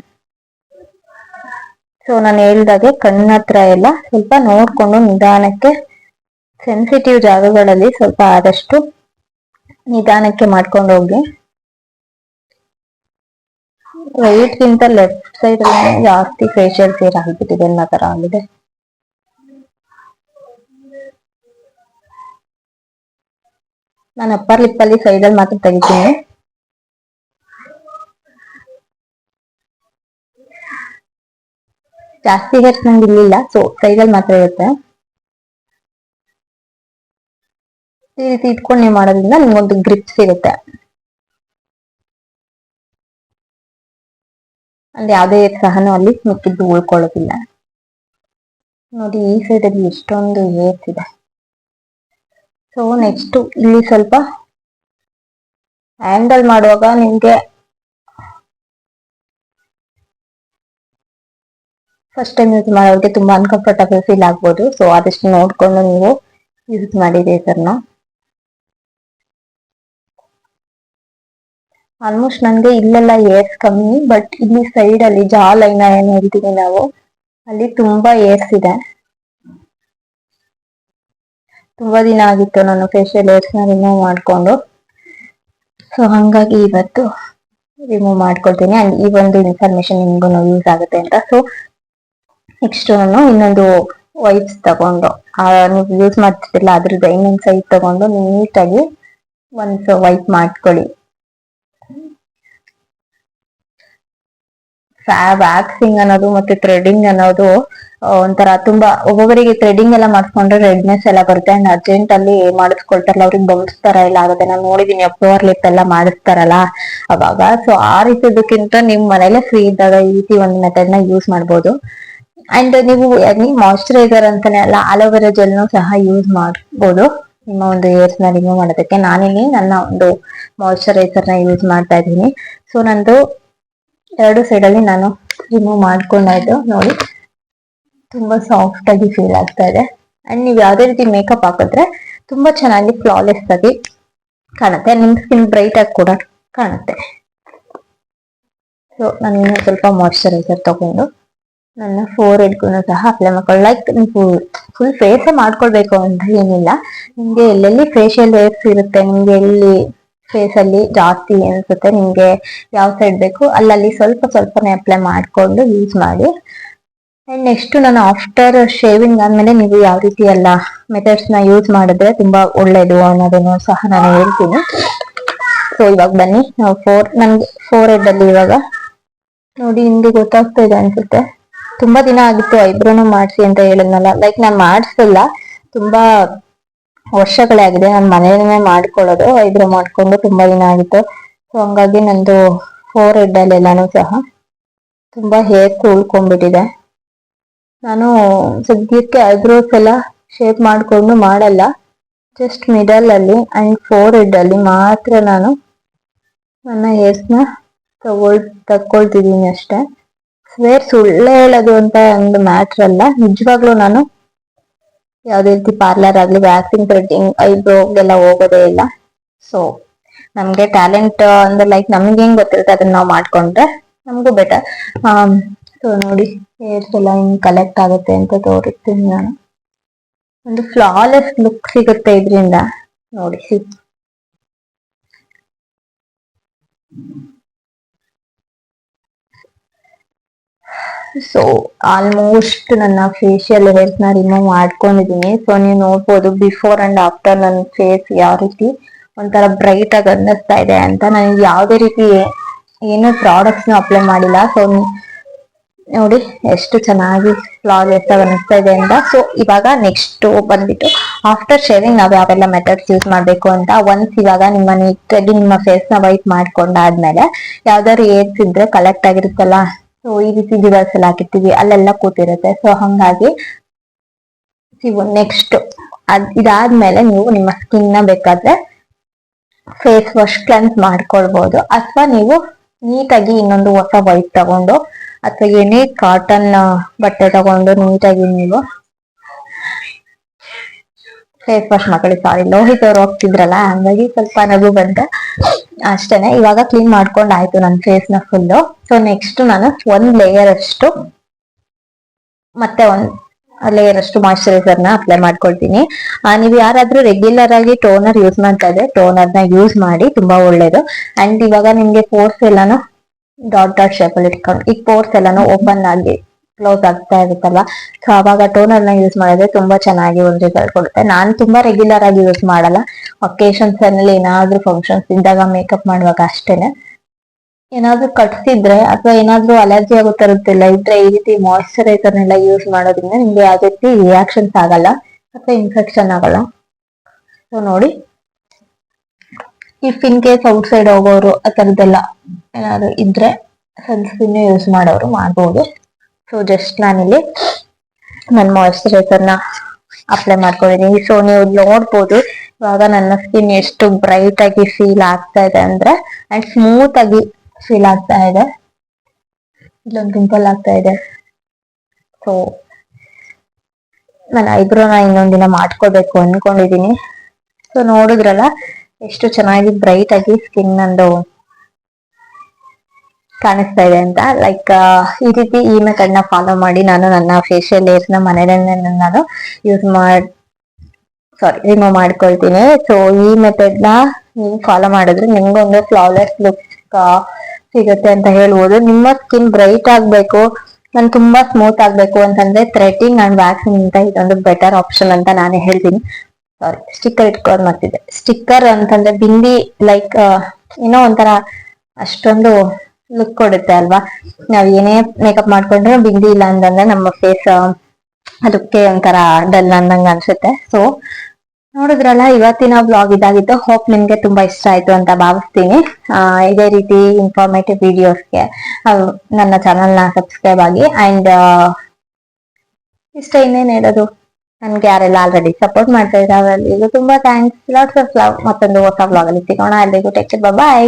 ಸೊ ನಾನು ಹೇಳ್ದಾಗೆ ಕಣ್ಣ ಹತ್ರ ಎಲ್ಲ ಸ್ವಲ್ಪ ನೋಡ್ಕೊಂಡು ನಿಧಾನಕ್ಕೆ ಸೆನ್ಸಿಟಿವ್ ಜಾಗಗಳಲ್ಲಿ ಸ್ವಲ್ಪ ಆದಷ್ಟು ನಿಧಾನಕ್ಕೆ ಮಾಡ್ಕೊಂಡು ಹೋಗಿ. ರೈಟ್ ಗಿಂತ ಲೆಫ್ಟ್ ಸೈಡ್ ಜಾಸ್ತಿ ಫೇಶಿಯಲ್ ಸೇರ್ ಆಗಿಬಿಟ್ಟಿದೆ ಅನ್ನೋ ತರ ಆಗಿದೆ. ನಾನು ಅಪ್ಪರ್ ಲಿಪ್ ಅಲ್ಲಿ ಸೈಡ್ ಅಲ್ಲಿ ಮಾತ್ರ ತೆಗಿತೀನಿ. ಜಾಸ್ತಿ ಹೇರ್ಸ್ ನಂಗೆ ಇರ್ಲಿಲ್ಲ ಸೊ ಸೈಡ್ ಅಲ್ಲಿ ಮಾತ್ರ ಇರುತ್ತೆ. ಈ ರೀತಿ ಇಟ್ಕೊಂಡು ನೀವು ಮಾಡೋದ್ರಿಂದ ನಿಮ್ಗೊಂದು ಗ್ರಿಪ್ ಸಿಗುತ್ತೆ. ಅಂದ್ರೆ ಯಾವುದೇ ಸಹನು ಅಲ್ಲಿ ಮಿಕ್ಕಿದ್ದು ಉಳ್ಕೊಳ್ಳೋದಿಲ್ಲ. ನೋಡಿ ಈ ಸೈಡ್ ಅಲ್ಲಿ ಎಷ್ಟೊಂದು ಏರ್ಸ್ ಇದೆ. ಸೊ ನೆಕ್ಸ್ಟ್ ಇಲ್ಲಿ ಸ್ವಲ್ಪ ಹ್ಯಾಂಡಲ್ ಮಾಡುವಾಗ ನಿಮ್ಗೆ ಫಸ್ಟ್ ಟೈಮ್ ಯೂಸ್ ಮಾಡೋರಿಗೆ ತುಂಬಾ ಅನ್ಕಂಫರ್ಟಬಲ್ ಫೀಲ್ ಆಗ್ಬೋದು. ಸೊ ಆದಷ್ಟು ನೋಡ್ಕೊಂಡು ನೀವು ಯೂಸ್ ಮಾಡಿದೆ ಸರ್ನ ಆಲ್ಮೋಸ್ಟ್ ನನಗೆ ಇಲ್ಲೆಲ್ಲ ಏರ್ಸ್ ಕಮ್ಮಿ ಬಟ್ ಇಲ್ಲಿ ಸೈಡ್ ಅಲ್ಲಿ ಜಾ ಲೈನ್ ಏನ್ ಹೇಳ್ತೀವಿ ನಾವು, ಅಲ್ಲಿ ತುಂಬಾ ಏರ್ಸ್ ಇದೆ. ತುಂಬಾ ದಿನ ಆಗಿತ್ತು ನಾನು ಫೇಶಿಯಲ್ ಏರ್ಸ್ನ ರಿಮೂವ್ ಮಾಡ್ಕೊಂಡು. ಸೊ ಹಂಗಾಗಿ ಇವತ್ತು ರಿಮೂವ್ ಮಾಡ್ಕೊಳ್ತೀನಿ ಅಂಡ್ ಈ ಒಂದು ಇನ್ಫಾರ್ಮೇಶನ್ ನಿಮ್ಗೂ ಯೂಸ್ ಆಗುತ್ತೆ ಅಂತ. ಸೊ ನೆಕ್ಸ್ಟ್ ನಾನು ಇನ್ನೊಂದು ವೈಪ್ಸ್ ತಗೊಂಡು ನೀವು ಯೂಸ್ ಮಾಡ್ತಿರ್ತಿಲ್ಲ ಅದ್ರದ್ದು ಇನ್ನೊಂದು ಸೈಡ್ ತಗೊಂಡು ನೀಟಾಗಿ ಒಂದ್ಸ ವೈಪ್ ಮಾಡ್ಕೊಳ್ಳಿ. ವ್ಯಾಕ್ಸಿಂಗ್ ಅನ್ನೋದು ಮತ್ತೆ ಥ್ರೆಡಿಂಗ್ ಅನ್ನೋದು ಒಂಥರ ತುಂಬಾ ಒಬ್ಬೊಬ್ಬರಿಗೆ ಥ್ರೆಡಿಂಗ್ ಎಲ್ಲ ಮಾಡ್ಕೊಂಡ್ರೆ ರೆಡ್ನೆಸ್ ಎಲ್ಲ ಬರುತ್ತೆ. ಅಂಡ್ ಅರ್ಜೆಂಟ್ ಅಲ್ಲಿ ಮಾಡಿಸ್ಕೊಳ್ತಾರಲ್ಲ, ಅವ್ರಿಗೆ ತರ ಇಲ್ಲ ಆಗುತ್ತೆ. ನಾನು ನೋಡಿದೀನಿ ಅಪ್ರೂವರ್ ಲಿಪ್ ಎಲ್ಲ ಮಾಡಿಸ್ತಾರಲ್ಲ ಅವಾಗ. ಸೊ ಆ ರೀತಿದಕ್ಕಿಂತ ನಿಮ್ ಮನೇಲೆ ಫ್ರೀ ಇದ್ದಾಗ ಈ ರೀತಿ ಒಂದು ಮೆಥಡ್ನ ಯೂಸ್ ಮಾಡ್ಬೋದು. ಅಂಡ್ ನೀವು ಮಾಯಿಶ್ಚರೈಸರ್ ಅಂತಾನೆ ಅಲ್ಲ ಆಲೋವೆರಾ ಜೆಲ್ನು ಸಹ ಯೂಸ್ ಮಾಡ್ಬೋದು. ನಿಮ್ಮ ಒಂದು ಏರ್ಸ್ನ ರಿಮೂವ್ ಮಾಡೋದಕ್ಕೆ. ನಾನಿಲ್ಲಿ ನನ್ನ ಒಂದು ಮಾಯಿಶ್ಚರೈಸರ್ನ ಯೂಸ್ ಮಾಡ್ತಾ ಇದ್ದೀನಿ. ಸೊ ನಂದು ಎರಡು ಸೈಡ್ ಅಲ್ಲಿ ನಾನು ರಿಮೂವ್ ಮಾಡ್ಕೊಂಡಾಯ್ತು ನೋಡಿ. ತುಂಬಾ ಸಾಫ್ಟ್ ಆಗಿ ಫೀಲ್ ಆಗ್ತಾ ಇದೆ. ಅಂಡ್ ನೀವು ಯಾವುದೇ ರೀತಿ ಮೇಕಪ್ ಹಾಕಿದ್ರೆ ತುಂಬಾ ಚೆನ್ನಾಗಿ ಫ್ಲಾಲೆಸ್ ಆಗಿ ಕಾಣುತ್ತೆ. ನಿಮ್ ಸ್ಕಿನ್ ಬ್ರೈಟ್ ಆಗಿ ಕೂಡ ಕಾಣುತ್ತೆ. ಸೊ ನಾನು ಸ್ವಲ್ಪ ಮಾಯಿಶ್ಚರೈಸರ್ ತಗೊಂಡು ನನ್ನ ಫೋರ್ ಹೆಡ್ಗೂ ಸಹ ಅಪ್ಲೈ ಮಾಡ್ಕೊಳ್ಳಿ ಲೈಕ್ ನೀವು ಫುಲ್ ಫೇಸೇ ಮಾಡ್ಕೊಳ್ಬೇಕು ಅಂತ ಏನಿಲ್ಲ. ನಿಮ್ಗೆ ಎಲ್ಲೆಲ್ಲಿ ಫೇಶಿಯಲ್ ವೇರ್ಸ್ ಇರುತ್ತೆ, ನಿಮ್ಗೆ ಎಲ್ಲಿ ಫೇಸ್ ಅಲ್ಲಿ ಜಾಸ್ತಿ ಅನ್ಸುತ್ತೆ, ನಿಮ್ಗೆ ಯಾವ ಸೈಡ್ ಬೇಕು, ಅಲ್ಲಲ್ಲಿ ಸ್ವಲ್ಪ ಸ್ವಲ್ಪನೇ ಅಪ್ಲೈ ಮಾಡ್ಕೊಂಡು ಯೂಸ್ ಮಾಡಿ. ಅಂಡ್ ನೆಕ್ಸ್ಟ್ ನಾನು ಆಫ್ಟರ್ ಶೇವಿಂಗ್ ಆದ್ಮೇಲೆ ನೀವು ಯಾವ ರೀತಿ ಎಲ್ಲ ಮೆಥಡ್ಸ್ನ ಯೂಸ್ ಮಾಡಿದ್ರೆ ತುಂಬಾ ಒಳ್ಳೇದು ಅನ್ನೋದನ್ನು ಸಹ ನಾನು ಹೇಳ್ತೀನಿ. ಸೊ ಇವಾಗ ಬನ್ನಿ. ನಾವು ಫೋರ್ ನನ್ಗೆ ಫೋರ್ ಹೆಡ್ ಅಲ್ಲಿ ಇವಾಗ ನೋಡಿ ನಿಮ್ಗೆ ಗೊತ್ತಾಗ್ತಾ ಇದೆ ಅನ್ಸುತ್ತೆ. ತುಂಬಾ ದಿನ ಆಗಿತ್ತು ಐಬ್ರೋನು ಮಾಡಿಸಿ ಅಂತ ಹೇಳಿದ್ನಲ್ಲ. ಲೈಕ್ ನಾನು ಮಾಡಿಸಿಲ್ಲ. ತುಂಬಾ ವರ್ಷಗಳೇ ಆಗಿದೆ. ನಾನು ಮನೆಯಲ್ಲೇ ಮಾಡ್ಕೊಳ್ಳೋದು. ಐಬ್ರೋ ಮಾಡಿಕೊಂಡು ತುಂಬಾ ದಿನ ಆಗಿತ್ತು. ಸೊ ಹಂಗಾಗಿ ನಂದು ಫೋರ್ ಹೆಡ್ ಎಲ್ಲಾನು ಸಹ ತುಂಬಾ ಹೇರ್ ಉಳ್ಕೊಂಡ್ಬಿಟ್ಟಿದೆ ನಾನು ಸದ್ಯಕ್ಕೆ ಐಬ್ರೋಸ್ ಎಲ್ಲ ಶೇಪ್ ಮಾಡಿಕೊಂಡು ಮಾಡಲ್ಲ. ಜಸ್ಟ್ ಮಿಡಲಲ್ಲಿ ಆ್ಯಂಡ್ ಫೋರ್ ಹೆಡ್ಡಲ್ಲಿ ಮಾತ್ರ ನಾನು ನನ್ನ ಹೇರ್ಸ್ನ ತಗೊಳ್, ತಕ್ಕೊಳ್ತಿದ್ದೀನಿ ಅಷ್ಟೇ. ಸ್ವೇರ್ ಸುಳ್ಳು ಹೇಳೋದು ಅಂತ ಒಂದು ಮ್ಯಾಟ್ರ್ ಅಲ್ಲ. ನಿಜವಾಗ್ಲೂ ನಾನು ಯಾವುದೇ ರೀತಿ ಪಾರ್ಲರ್ ಆಗಲಿ ವ್ಯಾಕ್ಸಿಂಗ್ ಥ್ರೆಡ್ಡಿಂಗ್ ಐಬ್ರೋಗೆಲ್ಲ ಹೋಗೋದೇ ಇಲ್ಲ. ಸೊ ನಮಗೆ ಟ್ಯಾಲೆಂಟ್ ಅಂದ್ರೆ ಲೈಕ್ ನಮ್ಗೆ ಹೆಂಗ್ ಗೊತ್ತಿರುತ್ತೆ ಅದನ್ನ ನಾವು ಮಾಡ್ಕೊಂಡ್ರೆ ನಮಗೂ ಬೆಟರ್ ಸೊ ನೋಡಿ ಹೇರ್ಸ್ ಎಲ್ಲ ಹಿಂಗ್ ಕಲೆಕ್ಟ್ ಆಗುತ್ತೆ ಅಂತ ತೋರಿಸ್ತೀನಿ ನಾನು. ಒಂದು ಫ್ಲಾಲೆಸ್ ಲುಕ್ ಸಿಗುತ್ತೆ ಇದರಿಂದ, ನೋಡಿ ಸೊ ಆಲ್ಮೋಸ್ಟ್ ನನ್ನ ಫೇಶಿಯಲ್ ಹೇರ್ಸ್ನ ರಿಮೂವ್ ಮಾಡ್ಕೊಂಡಿದೀನಿ ಸೊ ನೀವು ನೋಡ್ಬೋದು ಬಿಫೋರ್ ಅಂಡ್ ಆಫ್ಟರ್ ನನ್ನ ಫೇಸ್ ಯಾವ ರೀತಿ ಒಂಥರ ಬ್ರೈಟ್ ಆಗಿ ಅನ್ನಿಸ್ತಾ ಇದೆ ಅಂತ. ನನಗೆ ಯಾವುದೇ ರೀತಿ ಏನು ಪ್ರಾಡಕ್ಟ್ಸ್ ಅಪ್ಲೈ ಮಾಡಿಲ್ಲ. ಸೊ ನೋಡಿ ಎಷ್ಟು ಚೆನ್ನಾಗಿ ಫ್ಲಾಗ್ ಆಗಿ ಅನಿಸ್ತಾ ಇದೆ ಅಂತ. ಸೊ ಇವಾಗ ನೆಕ್ಸ್ಟ್ ಬಂದ್ಬಿಟ್ಟು ಆಫ್ಟರ್ ಶೇವಿಂಗ್ ನಾವು ಯಾವೆಲ್ಲ ಮೆಥಡ್ಸ್ ಯೂಸ್ ಮಾಡಬೇಕು ಅಂತ ಒನ್ಸ್ ಇವಾಗ ನಿಮ್ಮ ನೀಟಾಗಿ ನಿಮ್ಮ ಫೇಸ್ನ ವೈಟ್ ಮಾಡ್ಕೊಂಡಾದ್ಮೇಲೆ ಯಾವ್ದಾದ್ರು ಏರ್ಸ್ ಇದ್ರೆ ಕಲೆಕ್ಟ್ ಆಗಿರುತ್ತಲ್ಲ ಸೊ ಈ ರೀತಿ ಡಿವೈಸ್ ಎಲ್ಲ ಹಾಕಿರ್ತೀವಿ, ಅಲ್ಲೆಲ್ಲ ಕೂತಿರುತ್ತೆ. ಸೊ ಹಂಗಾಗಿ ನೆಕ್ಸ್ಟ್ ಅದ್ ಇದಾದ್ಮೇಲೆ ನೀವು ನಿಮ್ಮ ಸ್ಕಿನ್ನ ಬೇಕಾದ್ರೆ ಫೇಸ್ ವಾಶ್ ಕ್ಲೆನ್ಸ್ ಮಾಡ್ಕೊಳ್ಬಹುದು ಅಥವಾ ನೀವು ನೀಟಾಗಿ ಇನ್ನೊಂದು ಹೊಸ ವೈಟ್ ತಗೊಂಡು ಅಥವಾ ಏನೇ ಕಾಟನ್ ಬಟ್ಟೆ ತಗೊಂಡು ನೀಟಾಗಿ ನೀವು ಫೇಸ್ ವಾಶ್ ಮಾಡ್ಕೊಳ್ಳಿ ಸಾರಿ ಲೋಹಿತ್ ಅವ್ರು ಹೋಗ್ತಿದ್ರಲ್ಲ, ಹಂಗಾಗಿ ಸ್ವಲ್ಪ ನಗು ಬಂತೆ. ಅಷ್ಟೇನೆ, ಇವಾಗ ಕ್ಲೀನ್ ಮಾಡ್ಕೊಂಡ್ ಆಯ್ತು ನನ್ನ ಫೇಸ್ನ ಫುಲ್ಲು ಸೊ ನೆಕ್ಸ್ಟ್ ನಾನು ಒಂದ್ ಲೇಯರ್ ಅಷ್ಟು, ಮತ್ತೆ ಒಂದ್ ಲೇಯರ್ ಅಷ್ಟು ಮಾಯಿಶ್ಚರೈಸರ್ನ ಅಪ್ಲೈ ಮಾಡ್ಕೊಳ್ತೀನಿ. ನೀವು ಯಾರಾದ್ರೂ ರೆಗ್ಯುಲರ್ ಆಗಿ ಟೋನರ್ ಯೂಸ್ ಮಾಡ್ತಾ ಇದ್ರೆ ಟೋನರ್ನ ಯೂಸ್ ಮಾಡಿ, ತುಂಬಾ ಒಳ್ಳೇದು. ಅಂಡ್ ಇವಾಗ ನಿಮ್ಗೆ ಫೋರ್ಸ್ ಎಲ್ಲಾನು ಡಾಟ್ ಡಾಟ್ ಶೇಪ್ ಅಲ್ಲಿ ಇಟ್ಕೊಂಡು. ಈ ಪೋರ್ಸ್ ಎಲ್ಲಾನು ಓಪನ್ ಆಗಿ ಕ್ಲೋಸ್ ಆಗ್ತಾ ಇರುತ್ತಲ್ಲ ಸೊ ಅವಾಗ ಟೋನರ್ನ ಯೂಸ್ ಮಾಡಿದ್ರೆ ತುಂಬಾ ಚೆನ್ನಾಗಿ ಒಂದು ರಿಸಲ್ಟ್ ಕೊಡುತ್ತೆ. ನಾನು ತುಂಬಾ ರೆಗ್ಯುಲರ್ ಆಗಿ ಯೂಸ್ ಮಾಡಲ್ಲ. ಒಕೇಶನ್ಸ್ ಅಲ್ಲಿ ಏನಾದ್ರೂ ಫಂಕ್ಷನ್ಸ್ ಇದ್ದಾಗ ಮೇಕಪ್ ಮಾಡುವಾಗ ಅಷ್ಟೇನೆ. ಏನಾದ್ರೂ ಕಟ್ಸಿದ್ರೆ ಅಥವಾ ಏನಾದ್ರೂ ಅಲರ್ಜಿ ಆಗೋ ತರುತ್ತಿಲ್ಲ ಇದ್ರೆ ಈ ರೀತಿ ಮಾಯಿಶ್ಚರೈಸರ್ ನೆಲ್ಲ ಯೂಸ್ ಮಾಡೋದ್ರಿಂದ ನಿಮ್ಗೆ ಯಾವ ರೀತಿ ರಿಯಾಕ್ಷನ್ಸ್ ಆಗಲ್ಲ. ಅಥವಾ ಇನ್ಫೆಕ್ಷನ್ ಆಗಲ್ಲ. ಸೊ ನೋಡಿ. If in case outside ಹೋಗೋರು ಆ ಥರದ್ದೆಲ್ಲ ಏನಾದ್ರು ಇದ್ರೆ ಸನ್ಸ್ಕ್ರೀನ್ ಯೂಸ್ ಮಾಡೋರು ಮಾಡ್ಬೋದು. ಸೊ ಜಸ್ಟ್ ನಾನಿಲ್ಲಿ ನನ್ನ ಮಾಯಿಶ್ಚರೈಸರ್ನ ಅಪ್ಲೈ ಮಾಡ್ಕೊಂಡಿದ್ದೀನಿ. ಸೊ ನೀವು ನೋಡ್ಬೋದು, ಇವಾಗ ನನ್ನ ಸ್ಕಿನ್ ಎಷ್ಟು ಬ್ರೈಟ್ ಆಗಿ ಫೀಲ್ ಆಗ್ತಾ ಇದೆ ಅಂದ್ರೆ ಅಂಡ್ ಸ್ಮೂತ್ ಆಗಿ ಫೀಲ್ ಆಗ್ತಾ ಇದೆ. ಇಲ್ಲೊಂದು ಪಿಂಪಲ್ ಆಗ್ತಾ ಇದೆ. ಸೊ ನಾನು ಐಬ್ರೋನ ಇನ್ನೊಂದಿನ ಮಾಡ್ಕೋಬೇಕು ಅನ್ಕೊಂಡಿದೀನಿ ಸೊ ನೋಡಿದ್ರಲ್ಲ ಎಷ್ಟು ಚೆನ್ನಾಗಿ ಬ್ರೈಟ್ ಆಗಿ ಸ್ಕಿನ್ ನಂದು ಕಾಣಿಸ್ತಾ ಇದೆ ಅಂತ. ಲೈಕ್ ಈ ರೀತಿ ಈ ಮೆಥಡ್ನ ಫಾಲೋ ಮಾಡಿ ನಾನು ನನ್ನ ಫೇಶಿಯಲ್ ಏರ್ಸ್ನ ಮನೆಯಲ್ಲೇ ನಾನು ಯೂಸ್ ಮಾಡ್ ಸಾರಿ ರಿಮೂವ್ ಮಾಡ್ಕೊಳ್ತೀನಿ. ಸೊ ಈ ಮೆಥಡ್ನ ನೀವು ಫಾಲೋ ಮಾಡಿದ್ರೆ ನಿಮ್ಗೊಂದು ಫ್ಲಾವ್ಲೆಸ್ ಲುಕ್ ಸಿಗುತ್ತೆ ಅಂತ ಹೇಳ್ಬೋದು. ನಿಮ್ಮ ಸ್ಕಿನ್ ಬ್ರೈಟ್ ಆಗ್ಬೇಕು, ನಾನು ತುಂಬಾ ಸ್ಮೂತ್ ಆಗ್ಬೇಕು ಅಂತಂದ್ರೆ ಥ್ರೆಟಿಂಗ್ ಅಂಡ್ ವ್ಯಾಕ್ಸಿಂಗ್ ಅಂತ ಇದೊಂದು ಬೆಟರ್ ಆಪ್ಷನ್ ಅಂತ ನಾನು ಹೇಳ್ತೀನಿ. ಸ್ಟಿಕ್ಕರ್ ಇಟ್ಕೊಳ್ಳೋದು ಮಾಡ್ತಿದ್ದೆ ಸ್ಟಿಕ್ಕರ್ ಅಂತಂದ್ರೆ ಬಿಂದಿ ಲೈಕ್ ಏನೋ ಒಂಥರ ಅಷ್ಟೊಂದು ಲುಕ್ ಕೊಡುತ್ತೆ ಅಲ್ವಾ? ನಾವ್ ಏನೇ ಮೇಕಪ್ ಮಾಡ್ಕೊಂಡ್ರೆ ಬಿಂದಿ ಇಲ್ಲ ಅಂತಂದ್ರೆ ನಮ್ಮ ಫೇಸ್ ಅದಕ್ಕೆ ಒಂಥರ ಡಲ್ ಅಂದಂಗ ಅನ್ಸುತ್ತೆ. ಸೊ ನೋಡಿದ್ರಲ್ಲ, ಇವತ್ತಿನ ಬ್ಲಾಗ್ ಇದಾಗಿತ್ತು. ಹೋಪ್ ನಿಮ್ಗೆ ತುಂಬಾ ಇಷ್ಟ ಆಯ್ತು ಅಂತ ಭಾವಿಸ್ತೀನಿ. ಇದೇ ರೀತಿ ಇನ್ಫಾರ್ಮೇಟಿವ್ ವಿಡಿಯೋಸ್ಗೆ ನನ್ನ ಚಾನಲ್ನ ಸಬ್ಸ್ಕ್ರೈಬ್ ಆಗಿ. ಅಂಡ್ ಇಷ್ಟ ಇನ್ನೇನ್ ಹೇಳೋದು? ನನ್ಗೆ ಯಾರೆಲ್ಲ ಆಲ್ರೆಡಿ ಸಪೋರ್ಟ್ ಮಾಡ್ತಾ ಇದ್ದಾರೆ ಅವರಿಗೂ ತುಂಬಾ ಥ್ಯಾಂಕ್ಸ್ ಲಾಟ್ಸ್ ಆಫ್ ಲವ್ ಮತ್ತೊಂದು ಹೊಸ ಬ್ಲಾಗ್ ಅಲ್ಲಿ ಸಿಗೋಣ. ಅಲ್ಲಿಗೂ ಟೇಕ್ ಬಾಯ್